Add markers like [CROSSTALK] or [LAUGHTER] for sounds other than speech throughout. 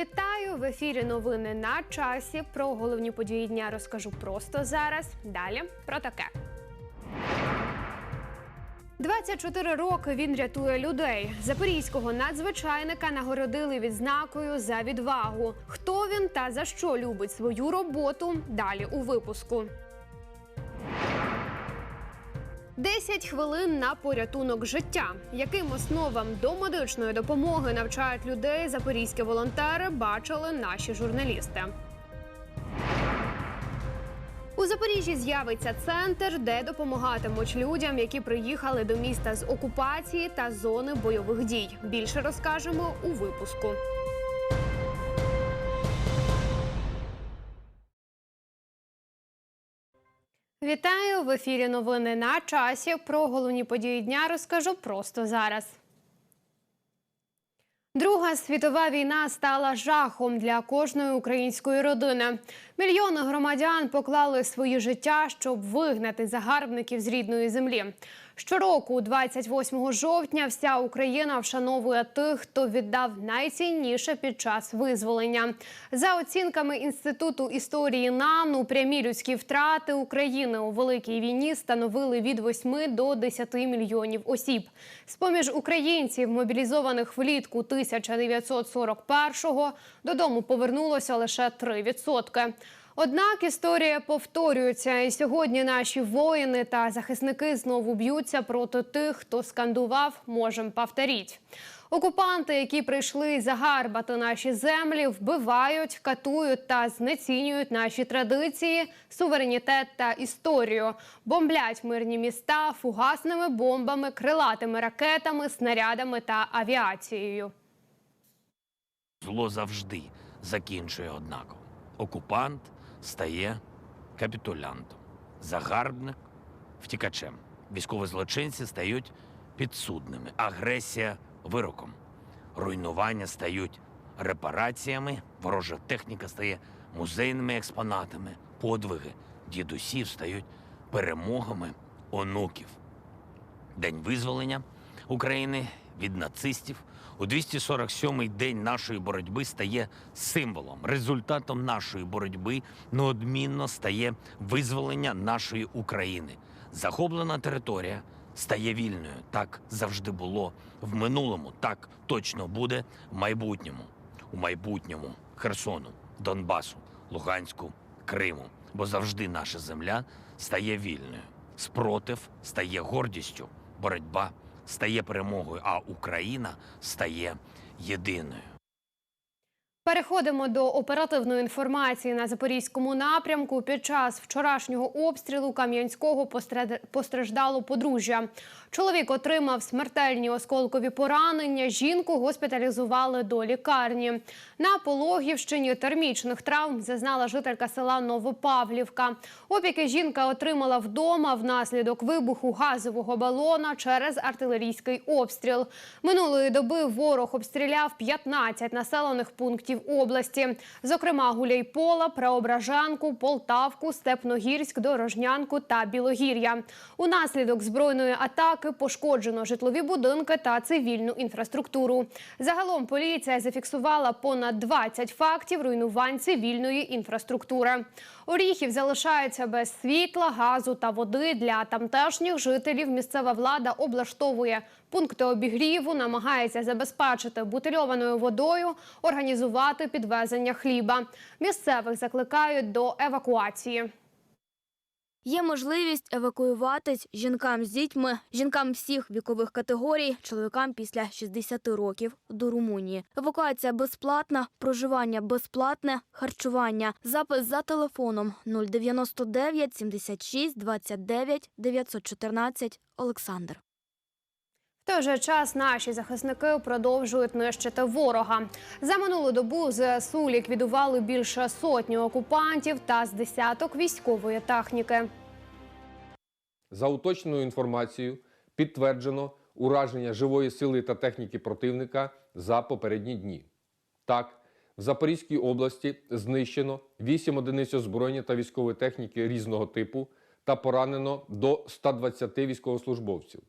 Вітаю в ефірі. Новини на часі. Про головні події дня розкажу просто зараз. Далі про таке. 24 роки він рятує людей. Запорізького надзвичайника нагородили відзнакою за відвагу. Хто він та за що любить свою роботу? Далі у випуску. 10 хвилин на порятунок життя. Яким основам до медичної допомоги навчають людей запорізькі волонтери, бачили наші журналісти. У Запоріжжі з'явиться центр, де допомагатимуть людям, які приїхали до міста з окупації та зони бойових дій. Більше розкажемо у випуску. Вітаю в ефірі. Новини на часі. Про головні події дня розкажу просто зараз. Друга світова війна стала жахом для кожної української родини. Мільйони громадян поклали свої життя, щоб вигнати загарбників з рідної землі. Щороку, 28 жовтня, вся Україна вшановує тих, хто віддав найцінніше під час визволення. За оцінками інституту історії НАНУ, прямі людські втрати України у великій війні становили від 8 до 10 мільйонів осіб. З поміж українців, мобілізованих влітку 1941-го, додому повернулося лише 3%. Однак історія повторюється, і сьогодні наші воїни та захисники знову б'ються проти тих, хто скандував «можем повторіть». Окупанти, які прийшли загарбати наші землі, вбивають, катують та знецінюють наші традиції, суверенітет та історію, бомблять мирні міста фугасними бомбами, крилатими ракетами, снарядами та авіацією. Зло завжди закінчує однаково. Окупант стає капітулянтом, загарбник втікачем. Військові злочинці стають підсудними, агресія вироком, руйнування стають репараціями, ворожа техніка стає музейними експонатами, подвиги дідусів стають перемогами онуків. День визволення України від нацистів у 247-й день нашої боротьби стає символом, результатом нашої боротьби неодмінно стає визволення нашої України. Захоплена територія стає вільною. Так завжди було в минулому, так точно буде в майбутньому. У майбутньому Херсону, Донбасу, Луганську, Криму. Бо завжди наша земля стає вільною. Спротив стає гордістю, боротьба стає перемогою, а Україна стає єдиною. Переходимо до оперативної інформації на запорізькому напрямку. Під час вчорашнього обстрілу Кам'янського постраждало подружжя. Чоловік отримав смертельні осколкові поранення. Жінку госпіталізували до лікарні. На Пологівщині термічних травм зазнала жителька села Новопавлівка. Опіки жінка отримала вдома внаслідок вибуху газового балона через артилерійський обстріл. Минулої доби ворог обстріляв 15 населених пунктів області, зокрема Гуляйпола, Преображанку, Полтавку, Степногірськ, Дорожнянку та Білогір'я. Унаслідок збройної атаки пошкоджено житлові будинки та цивільну інфраструктуру. Загалом поліція зафіксувала понад 20 фактів руйнувань цивільної інфраструктури. Оріхів залишається без світла, газу та води для тамтешніх жителів. Місцева влада облаштовує пункти обігріву, намагається забезпечити бутильованою водою, організувати підвезення хліба. Місцевих закликають до евакуації. Є можливість евакуюватись жінкам з дітьми, жінкам всіх вікових категорій, чоловікам після 60 років до Румунії. Евакуація безплатна, проживання безплатне, харчування. Запис за телефоном 099 76 29 914 Олександр. Той же час наші захисники продовжують нищити ворога. За минулу добу ЗСУ ліквідували більше сотні окупантів та з десяток військової техніки. За уточненою інформацією підтверджено ураження живої сили та техніки противника за попередні дні. Так, в Запорізькій області знищено 8 одиниць озброєння та військової техніки різного типу та поранено до 120 військовослужбовців.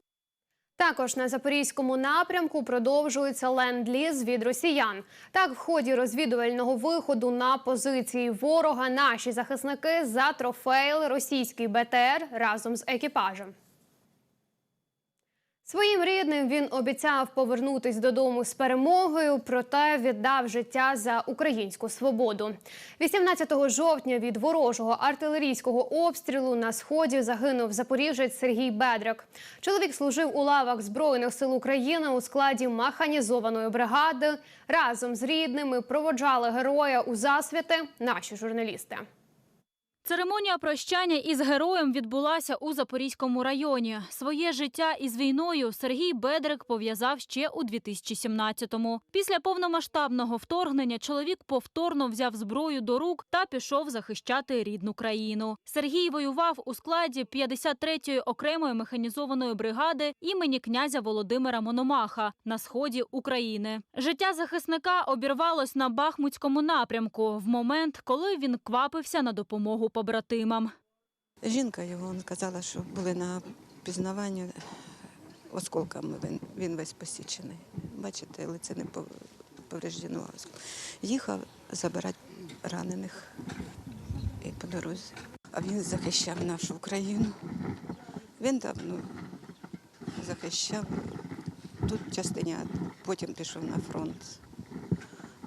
Також на запорізькому напрямку продовжується ленд-ліз від росіян. Так, в ході розвідувального виходу на позиції ворога наші захисники затрофеїли російський БТР разом з екіпажем. Своїм рідним він обіцяв повернутись додому з перемогою, проте віддав життя за українську свободу. 18 жовтня від ворожого артилерійського обстрілу на сході загинув запоріжець Сергій Бедрик. Чоловік служив у лавах Збройних сил України у складі механізованої бригади. Разом з рідними проводжали героя у засвіти наші журналісти. Церемонія прощання із героєм відбулася у Запорізькому районі. Своє життя із війною Сергій Бедрик пов'язав ще у 2017-му. Після повномасштабного вторгнення чоловік повторно взяв зброю до рук та пішов захищати рідну країну. Сергій воював у складі 53-ї окремої механізованої бригади імені князя Володимира Мономаха на сході України. Життя захисника обірвалось на Бахмутському напрямку в момент, коли він квапився на допомогу побратимам. Жінка його казала, що були на пізнаванні осколками. Він, він весь посічений. Бачите, лице не пов- повреждено. Їхав забирати ранених і по дорозі. А він захищав нашу Україну. Він там ну, захищав тут частиня, потім пішов на фронт.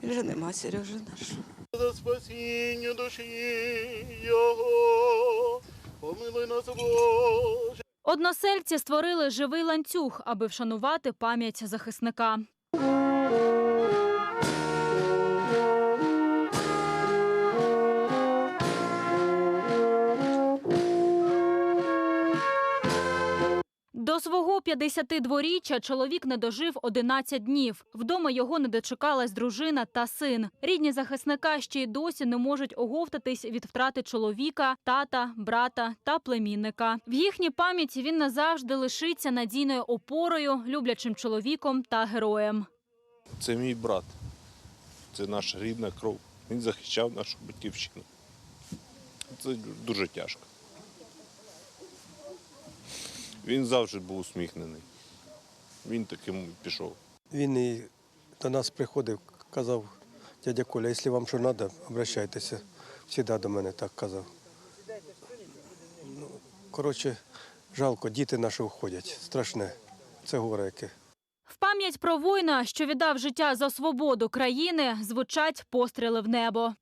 І вже нема Сережи нашого. За спасіння душі Його, помилуй нас, Боже. Односельці створили живий ланцюг, аби вшанувати пам'ять захисника. До свого 52-річчя чоловік не дожив 11 днів. Вдома його не дочекалась дружина та син. Рідні захисника ще й досі не можуть оговтатись від втрати чоловіка, тата, брата та племінника. В їхній пам'яті він назавжди лишиться надійною опорою, люблячим чоловіком та героєм. Це мій брат. Це наша рідна кров. Він захищав нашу батьківщину. Це дуже тяжко. Він завжди був усміхнений. Він таким пішов. Він і до нас приходив, казав, дядя Коля, якщо вам що треба, обращайтеся. Всіда до мене так казав. Ну, коротше, жалко, діти наші уходять. Страшне. Це горе яке. В пам'ять про воїна, що віддав життя за свободу країни, звучать постріли в небо.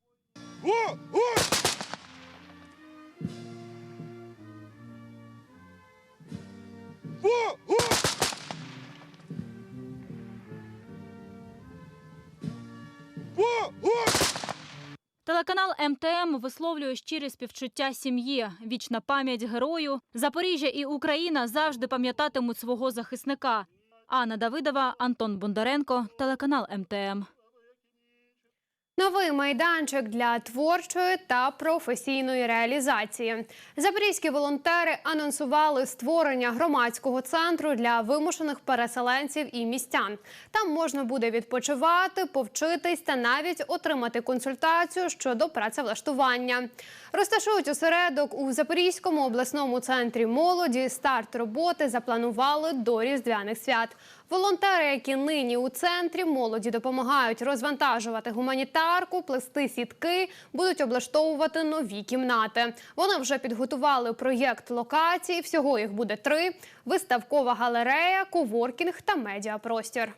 Телеканал МТМ висловлює щирі співчуття сім'ї. Вічна пам'ять герою. Запоріжжя і Україна завжди пам'ятатимуть свого захисника. Анна Давидова, Антон Бондаренко, телеканал МТМ. Новий майданчик для творчої та професійної реалізації. Запорізькі волонтери анонсували створення громадського центру для вимушених переселенців і містян. Там можна буде відпочивати, повчитись та навіть отримати консультацію щодо працевлаштування. Розташують осередок у Запорізькому обласному центрі молоді. Старт роботи запланували до різдвяних свят. Волонтери, які нині у центрі молоді допомагають розвантажувати гуманітарку, плести сітки, будуть облаштовувати нові кімнати. Вони вже підготували проєкт локацій. Всього їх буде три: виставкова галерея, коворкінг та медіапростір.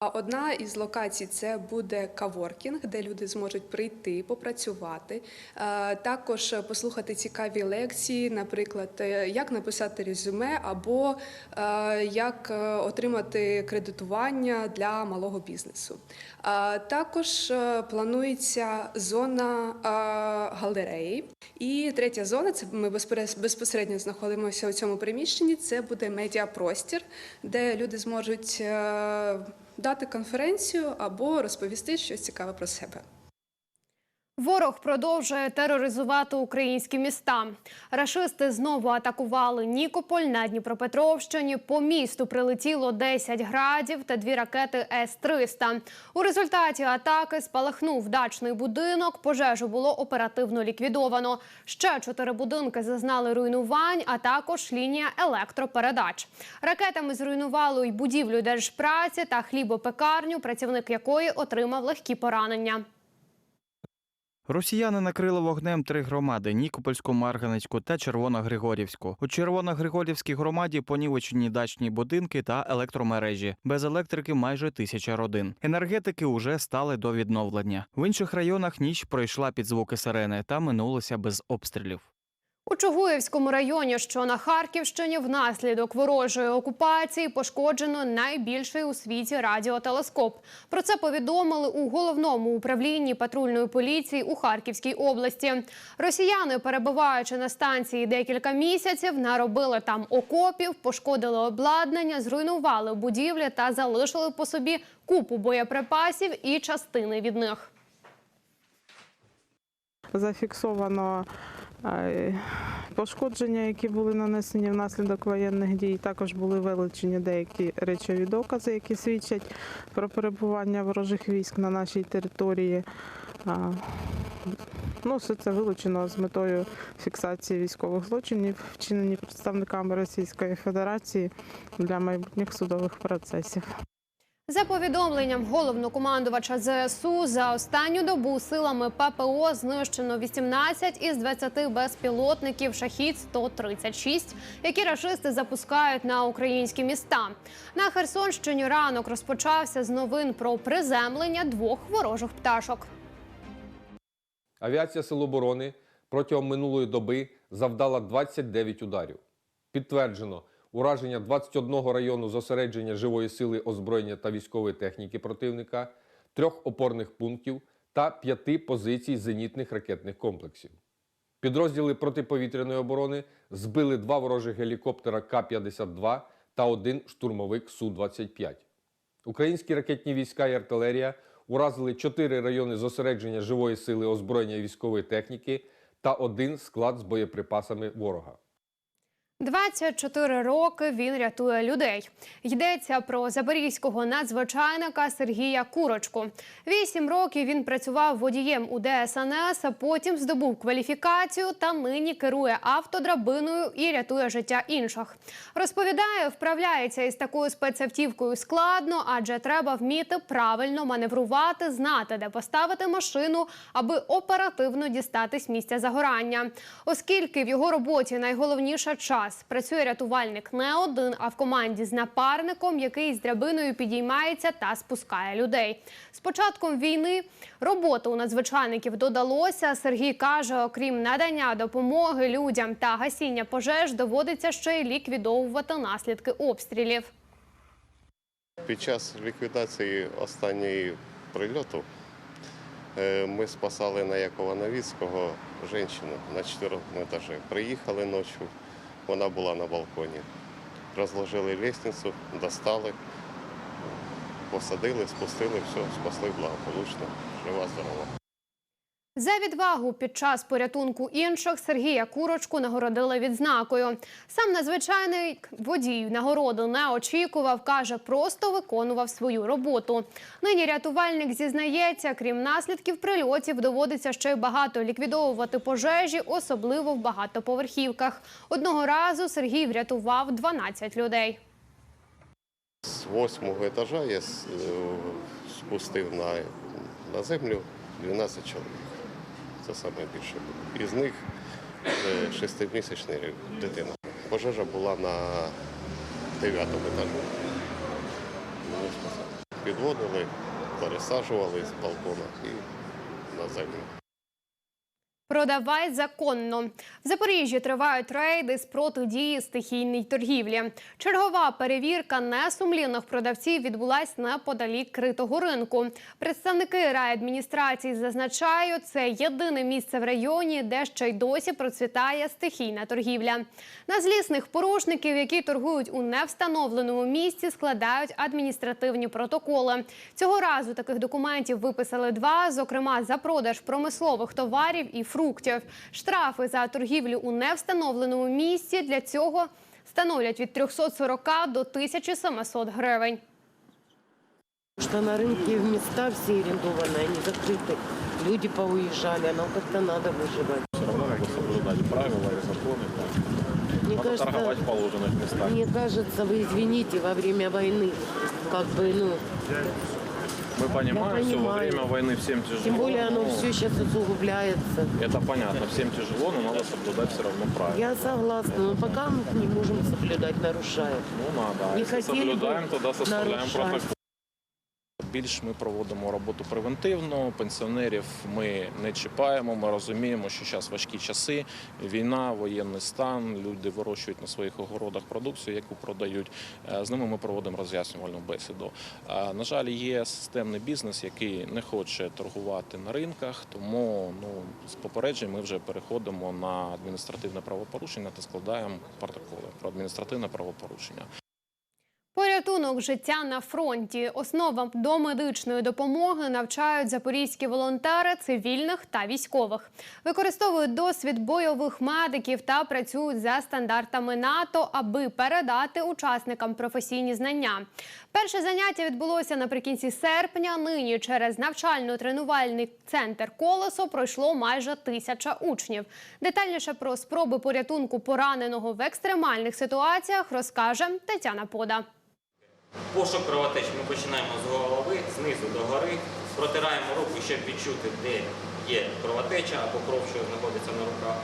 Одна із локацій це буде каворкінг, де люди зможуть прийти, попрацювати, е, також послухати цікаві лекції, наприклад, е, як написати резюме або е, як отримати кредитування для малого бізнесу. Також планується зона галереї. І третя зона це ми безпосередньо знаходимося у цьому приміщенні. Це буде медіапростір, де люди зможуть дати конференцію або розповісти щось цікаве про себе. Ворог продовжує тероризувати українські міста. Рашисти знову атакували Нікополь на Дніпропетровщині. По місту прилетіло 10 градів та дві ракети С-300. У результаті атаки спалахнув дачний будинок. Пожежу було оперативно ліквідовано. Ще чотири будинки зазнали руйнувань, а також лінія електропередач. Ракетами зруйнувало й будівлю держпраці та хлібопекарню, працівник якої отримав легкі поранення. Росіяни накрили вогнем три громади: Нікопольську, Марганецьку та Червоногригорівську. У Червоногригорівській громаді понівечені дачні будинки та електромережі. Без електрики майже тисяча родин. Енергетики уже стали до відновлення. В інших районах ніч пройшла під звуки сирени та минулася без обстрілів. У Чугуївському районі, що на Харківщині, внаслідок ворожої окупації пошкоджено найбільший у світі радіотелескоп. Про це повідомили у головному управлінні патрульної поліції у Харківській області. Росіяни, перебуваючи на станції декілька місяців, наробили там окопів, пошкодили обладнання, зруйнували будівлі та залишили по собі купу боєприпасів і частини від них. Зафіксовано пошкодження, які були нанесені внаслідок воєнних дій. Також були вилучені деякі речові докази, які свідчать про перебування ворожих військ на нашій території. Ну, все це вилучено з метою фіксації військових злочинів, вчинені представниками Російської Федерації для майбутніх судових процесів. За повідомленням головнокомандувача ЗСУ, за останню добу силами ППО знищено 18 із 20 безпілотників «Шахід-136», які рашисти запускають на українські міста. На Херсонщині ранок розпочався з новин про приземлення двох ворожих пташок. Авіація Сил оборони протягом минулої доби завдала 29 ударів. Підтверджено ураження 21 району зосередження живої сили озброєння та військової техніки противника, трьох опорних пунктів та п'яти позицій зенітних ракетних комплексів. Підрозділи протиповітряної оборони збили два ворожих гелікоптера К-52 та один штурмовик Су-25. Українські ракетні війська і артилерія уразили чотири райони зосередження живої сили озброєння і військової техніки та один склад з боєприпасами ворога. 24 роки він рятує людей. Йдеться про запорізького надзвичайника Сергія Курочку. Вісім років він працював водієм у ДСНС, а потім здобув кваліфікацію та нині керує автодрабиною і рятує життя інших. Розповідає, вправляється із такою спецавтівкою складно, адже треба вміти правильно маневрувати, знати, де поставити машину, аби оперативно дістатись місця загорання. Оскільки в його роботі найголовніше час. Працює рятувальник не один, а в команді з напарником, який з драбиною підіймається та спускає людей. З початком війни роботи у надзвичайників додалося. Сергій каже, окрім надання допомоги людям та гасіння пожеж, доводиться ще й ліквідовувати наслідки обстрілів. Під час ліквідації останньої прильоту е, ми спасали на Якова Новіцького жінку на чотирьох етажі. Приїхали ночі, вона була на балконі. Розложили лестницю, достали, посадили, спустили, все, спасли благополучно, жива, здорова. За відвагу під час порятунку інших Сергія Курочку нагородили відзнакою. Сам надзвичайний водій нагороду не очікував, каже, просто виконував свою роботу. Нині рятувальник зізнається, крім наслідків прильотів, доводиться ще й багато ліквідовувати пожежі, особливо в багатоповерхівках. Одного разу Сергій врятував 12 людей. З восьмого етажа я е, спустив на, землю 12 чоловік. Це найбільше. Із них шестимісячний дитина. Пожежа була на дев'ятому етажі. Підводили, пересаджували з балкона і на землю. Продавай законно. В Запоріжжі тривають рейди з протидії стихійній торгівлі. Чергова перевірка несумлінних продавців відбулась неподалік критого ринку. Представники райадміністрації зазначають, це єдине місце в районі, де ще й досі процвітає стихійна торгівля. На злісних порушників, які торгують у невстановленому місці, складають адміністративні протоколи. Цього разу таких документів виписали два, зокрема за продаж промислових товарів і фруктів Штрафи за торгівлю у невстановленому місці для цього становлять від 340 до 1700 гривень. Что на рынке места все арендованные, они закрыты. Люди повыезжали, а нам как-то надо выживать. Все равно надо соблюдать правила и законы. Мне Надо торговать кажется, в положенных местах. мне кажется, вы извините, во время войны, как бы, ну, Мы понимаем, что во понимаю. время войны всем тяжело. тем более оно но все сейчас усугубляется. Это понятно, всем тяжело, но надо соблюдать все равно правила. Я согласна, но пока мы не можем соблюдать, нарушаем. Ну надо. А Не если хотели бы соблюдаем, тогда составляем нарушать. протокол. Більш ми проводимо роботу превентивно. Пенсіонерів ми не чіпаємо. Ми розуміємо, що зараз важкі часи, війна, воєнний стан. Люди вирощують на своїх огородах продукцію, яку продають. Е, З ними ми проводимо роз'яснювальну бесіду. Е, На жаль, є системний бізнес, який не хоче торгувати на ринках. Тому ну з попереджень ми вже переходимо на адміністративне правопорушення та складаємо протоколи про адміністративне правопорушення. Порятунок життя на фронті. Основам домедичної допомоги навчають запорізькі волонтери цивільних та військових. Використовують досвід бойових медиків та працюють за стандартами НАТО, аби передати учасникам професійні знання. Перше заняття відбулося наприкінці серпня. Нині через навчально-тренувальний центр колесо пройшло майже тисяча учнів. Детальніше про спроби порятунку пораненого в екстремальних ситуаціях розкаже Тетяна Пода. Пошук кровотеч ми починаємо з голови, знизу до гори, протираємо руку, щоб відчути, де є кровотеча або кров, що знаходиться на руках.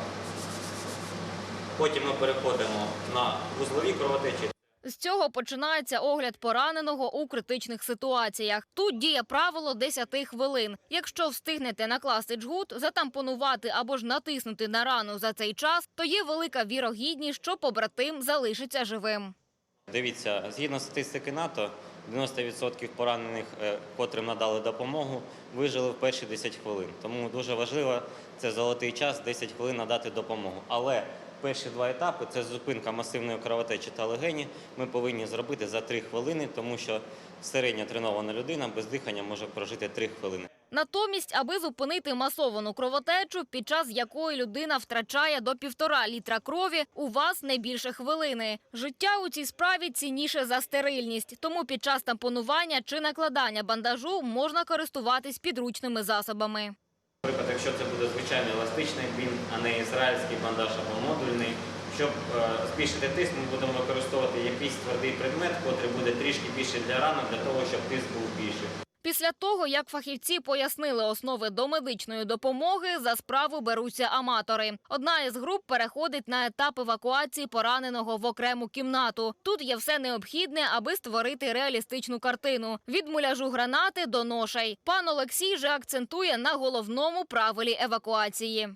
Потім ми переходимо на вузлові кровотечі. З цього починається огляд пораненого у критичних ситуаціях. Тут діє правило 10 хвилин. Якщо встигнете накласти джгут, затампонувати або ж натиснути на рану за цей час, то є велика вірогідність, що побратим залишиться живим. Дивіться, згідно статистики НАТО, 90% поранених, е, котрим надали допомогу, вижили в перші 10 хвилин. Тому дуже важливо це золотий час 10 хвилин надати допомогу. Але перші два етапи це зупинка масивної кровотечі та легені. Ми повинні зробити за 3 хвилини, тому що середньо тренована людина без дихання може прожити 3 хвилини. Натомість, аби зупинити масовану кровотечу, під час якої людина втрачає до півтора літра крові, у вас не більше хвилини. Життя у цій справі цінніше за стерильність, тому під час тампонування чи накладання бандажу можна користуватись підручними засобами. Наприклад, якщо це буде звичайний еластичний бін, а не ізраїльський бандаж або модульний. Щоб е, збільшити тиск, ми будемо використовувати якийсь твердий предмет, який буде трішки більше для ранок, для того, щоб тиск був більший. Після того, як фахівці пояснили основи домедичної допомоги, за справу беруться аматори. Одна із груп переходить на етап евакуації пораненого в окрему кімнату. Тут є все необхідне, аби створити реалістичну картину: від муляжу гранати до ношей. Пан Олексій же акцентує на головному правилі евакуації.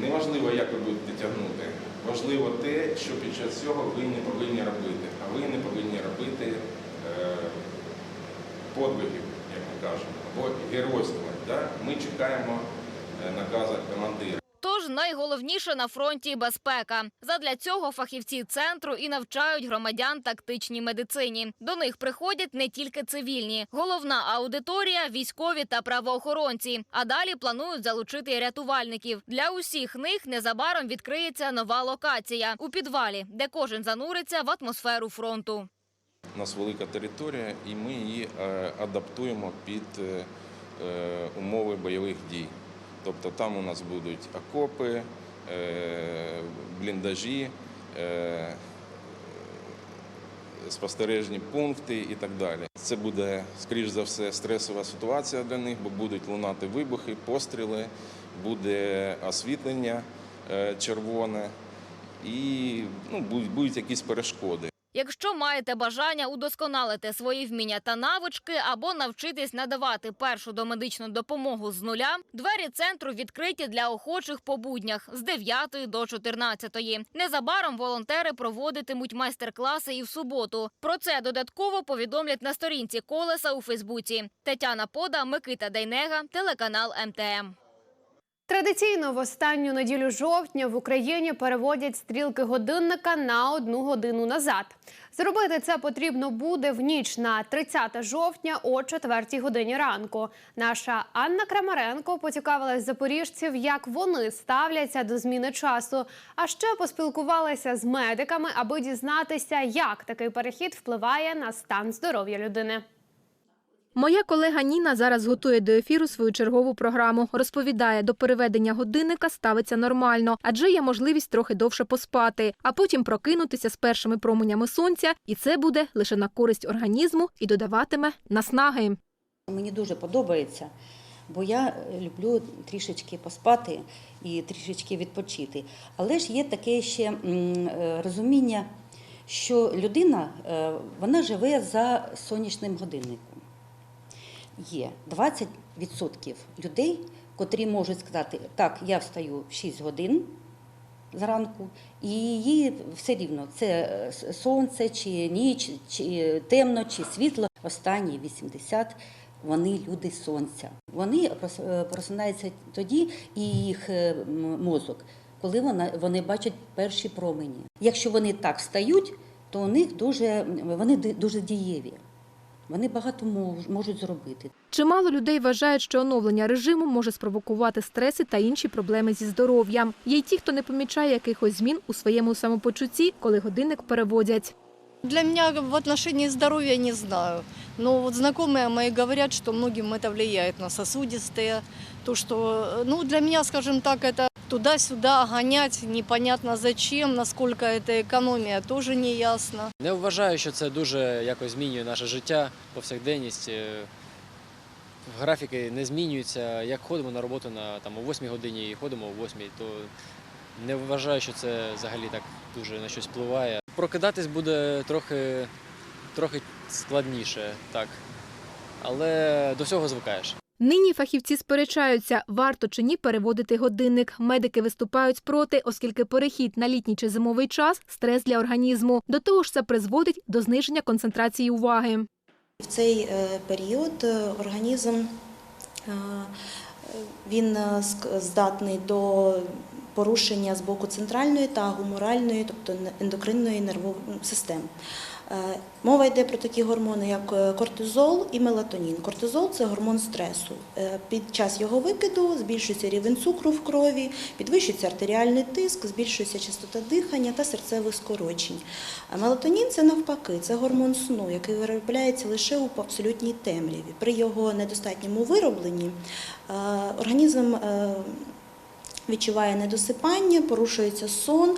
Неважливо, як ви будете тягнути. Важливо те, що під час цього ви не повинні робити. А ви не повинні робити е, подвигів, як ми кажемо, або геройствувати. Да? Ми чекаємо е, наказу командира. Тож найголовніше на фронті безпека. Задля цього фахівці центру і навчають громадян тактичній медицині. До них приходять не тільки цивільні. Головна аудиторія військові та правоохоронці. А далі планують залучити рятувальників. Для усіх них незабаром відкриється нова локація у підвалі, де кожен зануриться в атмосферу фронту. У нас велика територія, і ми її е, адаптуємо під е, е, умови бойових дій. Тобто там у нас будуть окопи, бліндажі, спостережні пункти і так далі. Це буде, скоріш за все, стресова ситуація для них, бо будуть лунати вибухи, постріли, буде освітлення червоне і ну, будуть якісь перешкоди. Якщо маєте бажання удосконалити свої вміння та навички або навчитись надавати першу домедичну допомогу з нуля, двері центру відкриті для охочих по буднях з 9 до 14. Незабаром волонтери проводитимуть майстер-класи і в суботу. Про це додатково повідомлять на сторінці колеса у Фейсбуці. Тетяна Пода, Микита Дайнега, телеканал МТМ. Традиційно в останню неділю жовтня в Україні переводять стрілки годинника на одну годину назад. Зробити це потрібно буде в ніч на 30 жовтня о 4 годині ранку. Наша Анна Крамаренко поцікавилась запоріжців, як вони ставляться до зміни часу. А ще поспілкувалася з медиками, аби дізнатися, як такий перехід впливає на стан здоров'я людини. Моя колега Ніна зараз готує до ефіру свою чергову програму. Розповідає, до переведення годинника ставиться нормально, адже є можливість трохи довше поспати, а потім прокинутися з першими променями сонця, і це буде лише на користь організму і додаватиме наснаги. Мені дуже подобається, бо я люблю трішечки поспати і трішечки відпочити. Але ж є таке ще е, розуміння, що людина е, вона живе за сонячним годинником. Є 20% людей, котрі можуть сказати, так, я встаю в 6 годин зранку, і їй все рівно це е, сонце, чи ніч, чи темно, чи світло. Останні 80 вони люди сонця. Вони е, просинаються тоді, і їх е, мозок, коли вона, вони бачать перші промені. Якщо вони так встають, то у них дуже, вони дуже дієві. Вони багато мож- можуть зробити. Чимало людей вважають, що оновлення режиму може спровокувати стреси та інші проблеми зі здоров'ям. Є й ті, хто не помічає якихось змін у своєму самопочутті, коли годинник переводять. Для меня в отношении здоровья не знаю. Но вот знакомые мои говорят, что многим это влияет на сосудистые. То, что, ну, для меня, скажем так, это туда-сюда гонять непонятно зачем, насколько это экономия, тоже не ясно. Не вважаю, що це дуже якось змінює наше життя, повсякденність. Е, Графіки не змінюються. Як ходимо на роботу на там, о 8 годині і ходимо о 8, то не вважаю, що це взагалі так дуже на щось впливає. Прокидатись буде трохи, трохи складніше, так. Але до всього звикаєш. Нині фахівці сперечаються, варто чи ні переводити годинник. Медики виступають проти, оскільки перехід на літній чи зимовий час стрес для організму. До того ж, це призводить до зниження концентрації уваги. В цей е, період е, організм е, він здатний до порушення з боку центральної та гуморальної, тобто ендокринної нервової систем. Е, Мова йде про такі гормони, як е, кортизол і мелатонін. Кортизол це гормон стресу. Е, Під час його викиду збільшується рівень цукру в крові, підвищується артеріальний тиск, збільшується частота дихання та серцевих скорочень. А мелатонін це навпаки, це гормон сну, який виробляється лише у абсолютній темряві. При його недостатньому виробленні організм відчуває недосипання, порушується сон,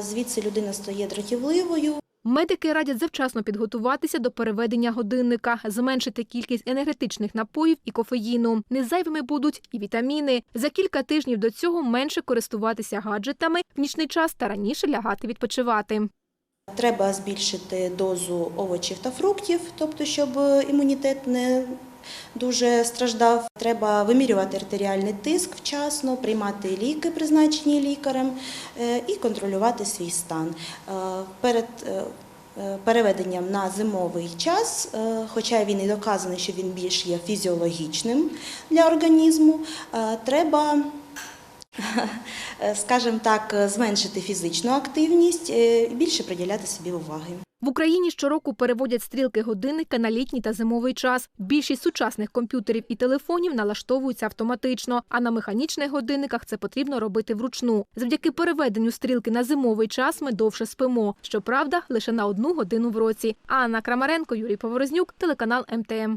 звідси людина стає дратівливою. Медики радять завчасно підготуватися до переведення годинника, зменшити кількість енергетичних напоїв і кофеїну. Незайвими будуть і вітаміни. За кілька тижнів до цього менше користуватися гаджетами в нічний час та раніше лягати відпочивати. Треба збільшити дозу овочів та фруктів, тобто щоб імунітет не дуже страждав. Треба вимірювати артеріальний тиск вчасно, приймати ліки, призначені лікарем, е, і контролювати свій стан. Е, Перед е, переведенням на зимовий час, хоча він і доказаний, що він більш є фізіологічним для організму, треба [LAUGHS] скажімо так, зменшити фізичну активність е, і більше приділяти собі уваги. В Україні щороку переводять стрілки годинника на літній та зимовий час. Більшість сучасних комп'ютерів і телефонів налаштовуються автоматично, а на механічних годинниках це потрібно робити вручну. Завдяки переведенню стрілки на зимовий час ми довше спимо. Щоправда, лише на одну годину в році. Анна Крамаренко, Юрій Поворознюк, телеканал МТМ.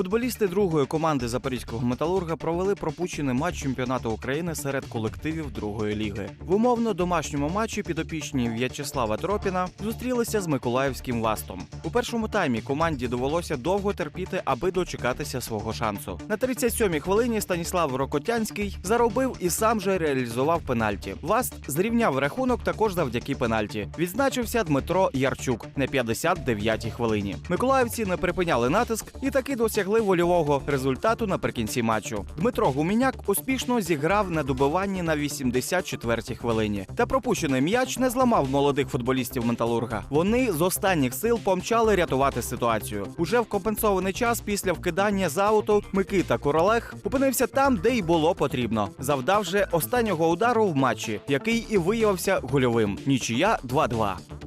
Футболісти другої команди запорізького металурга провели пропущений матч чемпіонату України серед колективів другої ліги. В умовно домашньому матчі підопічні В'ячеслава Тропіна зустрілися з Миколаївським ластом. У першому таймі команді довелося довго терпіти, аби дочекатися свого шансу. На 37-й хвилині Станіслав Рокотянський заробив і сам же реалізував пенальті. Ласт зрівняв рахунок також завдяки пенальті. Відзначився Дмитро Ярчук на 59-й хвилині. Миколаївці не припиняли натиск і таки досягли вольового результату наприкінці матчу. Дмитро Гуменяк успішно зіграв на добиванні на 84-й хвилині. Та пропущений м'яч не зламав молодих футболістів Металурга. Вони з останніх сил помчали рятувати ситуацію. Уже в компенсований час після вкидання з ауту Микита Королег опинився там, де й було потрібно, завдавши останнього удару в матчі, який і виявився гольовим. Нічия 2-2.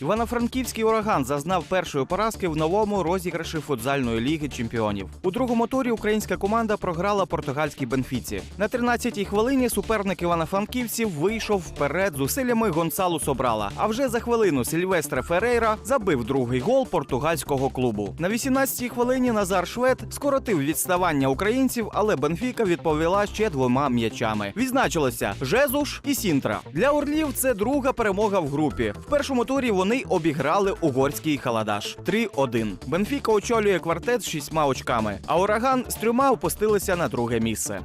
Івано-Франківський ураган зазнав першої поразки в новому розіграші футзальної ліги чемпіонів. У другому турі українська команда програла португальській Бенфіці. На 13-й хвилині суперник івано-франківців вийшов вперед зусиллями Гонсалу Собрала. А вже за хвилину Сільвестре Ферейра забив другий гол португальського клубу. На 18-й хвилині Назар Швед скоротив відставання українців, але Бенфіка відповіла ще двома м'ячами. Відзначилося Жезуш і Сінтра. Для орлів це друга перемога в групі. В першому турі вони обіграли угорський халадаш 3-1. Бенфіка очолює квартет з шістьма очками, а ураган з трьома опустилися на друге місце.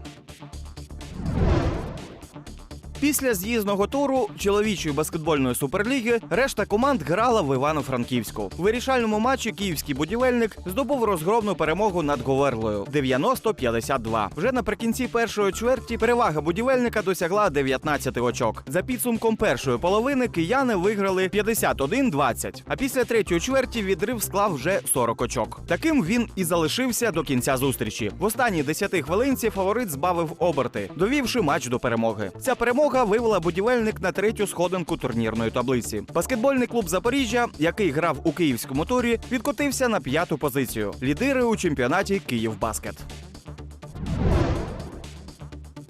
Після з'їзного туру чоловічої баскетбольної суперліги решта команд грала в Івано-Франківську. У вирішальному матчі київський будівельник здобув розгромну перемогу над Говерлою 90-52. Вже наприкінці першої чверті перевага будівельника досягла 19 очок. За підсумком першої половини кияни виграли 51-20. А після третьої чверті відрив склав вже 40 очок. Таким він і залишився до кінця зустрічі. В останній 10 хвилинці фаворит збавив оберти, довівши матч до перемоги. Ця перемога вивела будівельник на третю сходинку турнірної таблиці. Баскетбольний клуб Запоріжжя, який грав у київському турі, відкотився на п'яту позицію. Лідири у чемпіонаті Київбаскет.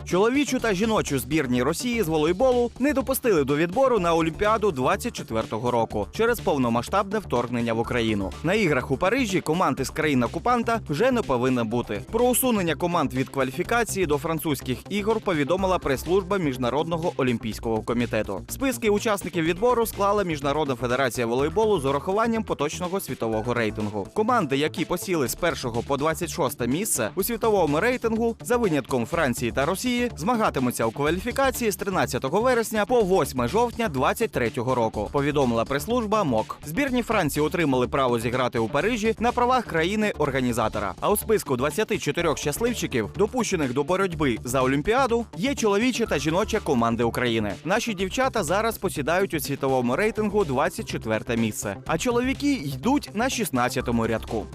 Чоловічу та жіночу збірні Росії з волейболу не допустили до відбору на Олімпіаду 24-го року через повномасштабне вторгнення в Україну. На іграх у Парижі команд із країн окупанта вже не повинно бути. Про усунення команд від кваліфікації до французьких ігор повідомила прес-служба міжнародного олімпійського комітету. Списки учасників відбору склала Міжнародна федерація волейболу з урахуванням поточного світового рейтингу. Команди, які посіли з 1 по 26 місце у світовому рейтингу, за винятком Франції та Росії, змагатимуться у кваліфікації з 13 вересня по 8 жовтня 2023 року. Повідомила прес-служба МОК. Збірні Франції отримали право зіграти у Парижі на правах країни-організатора. А у списку 24 щасливчиків, допущених до боротьби за Олімпіаду, є чоловіча та жіноча команди України. Наші дівчата зараз посідають у світовому рейтингу 24 місце, а чоловіки йдуть на 16-му рядку.